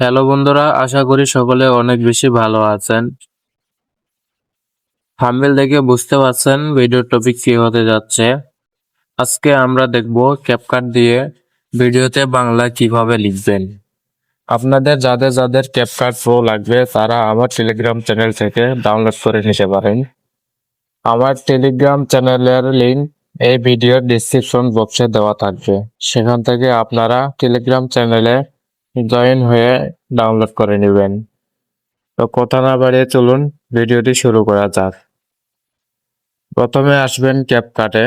Hello বন্ধুরা, আশা করি সকলে অনেক বেশি ভালো আছেন। থাম্বনেল দেখে বুঝতে পারছেন ভিডিওর টপিক কি হতে যাচ্ছে। আজকে আমরা দেখব ক্যাপকাট দিয়ে ভিডিওতে বাংলা কীভাবে লিখবেন। আপনাদের, যাদের যাদের ক্যাপকাট প্রো লাগবে, তারা আমার টেলিগ্রাম চ্যানেল থেকে ডাউনলোড করে নিতে পারেন। আমার টেলিগ্রাম চ্যানেলের লিঙ্ক এই ভিডিওর ডিসক্রিপশন বক্সে দেওয়া থাকবে। সেখান থেকে আপনারা টেলিগ্রাম চ্যানেলে জয়েন হয়ে ডাউনলোড করে নেবেন। তো কথা না বাড়িয়ে চলুন, ভিডিওটি শুরু করা যাক। প্রথমে আসবেন ক্যাপকাটে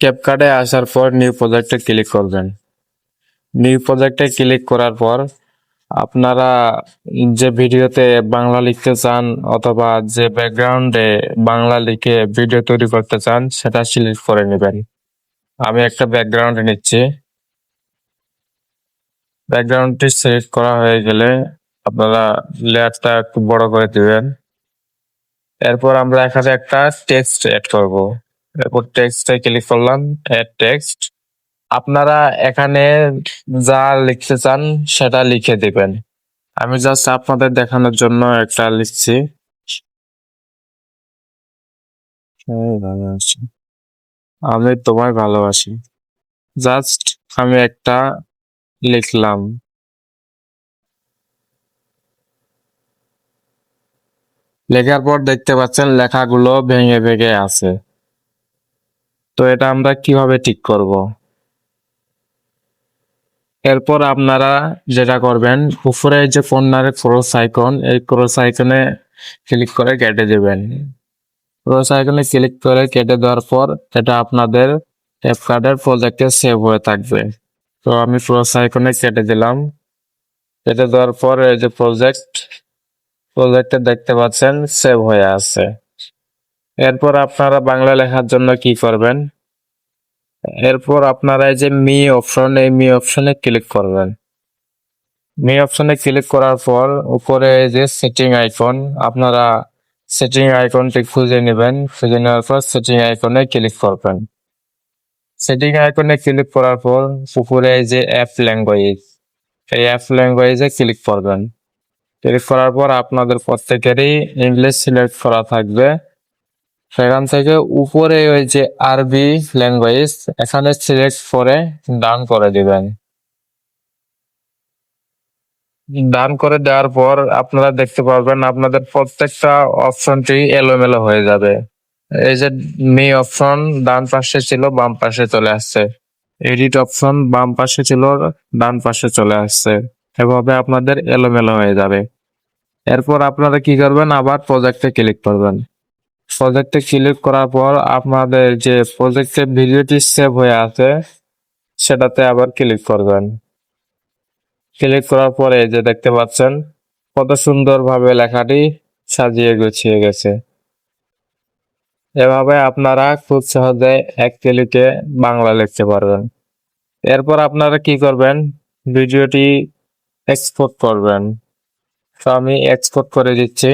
ক্যাপকাটে আসার পর নিউ প্রজেক্টে ক্লিক করবেন। নিউ প্রজেক্টে ক্লিক করার পর আপনারা যে ভিডিওতে বাংলা লিখতে চান অথবা যে ব্যাকগ্রাউন্ডে বাংলা লিখে ভিডিও তৈরি করতে চান, সেটা সিলেক্ট করে নেবেন। আমি একটা ব্যাকগ্রাউন্ড নিচ্ছি। ব্যাকগ্রাউন্ডটি সিলেক্ট করা হয়ে গেলে আপনারা লেয়ারটা একটু বড় করে দিবেন। এরপর আমরা এখানে একটা টেক্সট অ্যাড করব। এরপর টেক্সটে ক্লিক করলাম অ্যাড টেক্সট আপনারা এখানে যা লিখতে চান সেটা লিখে দিবেন। আমি জাস্ট আপনাদের দেখানোর জন্য একটা লিখছি। ভালোবাসি। আমি তোমায় ভালোবাসি। জাস্ট আমি একটা লিখলাম। লেখার পর দেখতে পাচ্ছেন লেখাগুলো ভেঙে ভেঙে আছে। তো এটা আমরা কীভাবে ঠিক করব? এরপর আপনারা যেটা করবেন, উপরে যে কর্নারে ক্রস আইকন এই ক্রস আইকনে ক্লিক করে কেটে দেবেন। ক্রস আইকনে ক্লিক করে কেটে দেওয়ার পর এটা আপনাদের কার্ডের প্রজেক্টে সেভ হয়ে থাকবে। তো আমি ক্রস আইকনে কেটে দিলাম। কেটে দেওয়ার পর এই যে প্রজেক্ট প্রজেক্টে দেখতে পাচ্ছেন সেভ হয়ে আছে। এরপর আপনারা বাংলা লেখার জন্য কি করবেন? এরপর আপনারা এই যে মি অপশন এই মি অপশনে ক্লিক করবেন। মি অপশনে ক্লিক করার পর উপরে যে সেটিং আইকন আপনারা সেটিং আইকনটি খুঁজে নেবেন। খুঁজে নেওয়ার পর সেটিং আইকনে ক্লিক করবেন। সেটিং আইকনে ক্লিক করার পর উপরে যে অ্যাপ ল্যাঙ্গুয়েজ এই অ্যাপ ল্যাঙ্গুয়েজে ক্লিক করবেন। ক্লিক করার পর আপনাদের প্রত্যেকেরই ইংলিশ সিলেক্ট করা থাকবে। সেখান থেকে উপরে ওই যে আরবি ল্যাঙ্গুয়েজ এখানে সিলেক্ট করে ডান করে দিবেন। ডান করে দেওয়ার পর আপনারা দেখতে পারবেন আপনাদের প্রত্যেকটা অপশনটি এলোমেলো হয়ে যাবে। এই যে মি অপশন ডান পাশে ছিল, বাম পাশে চলে আসছে। এডিট অপশন বাম পাশে ছিল, ডান পাশে চলে আসছে। এভাবে আপনাদের এলোমেলো হয়ে যাবে। এরপর আপনারা কি করবেন? আবার প্রজেক্টে ক্লিক করবেন। প্রজেক্টে ক্লিক করার পর আপনাদের যে প্রজেক্টের ভিডিওটি সেভ হয়ে আছে, সেটাতে আবার ক্লিক করবেন। ক্লিক করার পরে যে দেখতে পাচ্ছেন, কত সুন্দরভাবে লেখাটি সাজিয়ে গুছিয়ে গেছে। এভাবে আপনারা খুব সহজে এক ক্লিকে বাংলা লিখতে পারবেন। এরপর আপনারা কি করবেন? ভিডিওটি এক্সপোর্ট করবেন। তো আমি এক্সপোর্ট করে দিচ্ছি।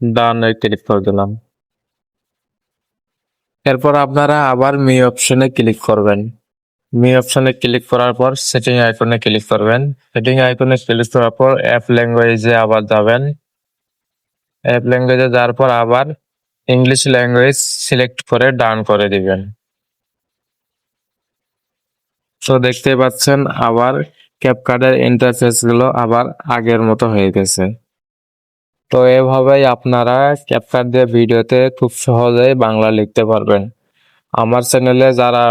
ডান ক্লিক করে দিলাম। এরপর আপনারা আবার মি অপশনে ক্লিক করবেন। মি অপশনে ক্লিক করার পর সেটিং আইকনে ক্লিক করবেন। সেটিং আইকনে ক্লিক করার পর অ্যাপ ল্যাঙ্গুয়েজে আবার যাবেন। অ্যাপ ল্যাঙ্গুয়েজে যাওয়ার পর আবার ইংলিশ ল্যাঙ্গুয়েজ সিলেক্ট করে ডান করে দিবেন। তো দেখতে পাচ্ছেন, আবার ক্যাপকার্ডের ইন্টারফেসগুলো আবার আগের মতো হয়ে গেছে। তো এভাবেই আপনারা ক্যাপকাট দিয়ে ভিডিওতে খুব সহজেই বাংলা লিখতে পারবেন। আমার চ্যানেলে যারা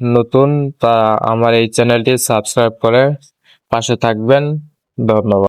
নতুন, তা আমার এই চ্যানেলটি সাবস্ক্রাইব করে পাশে থাকবেন। ধন্যবাদ।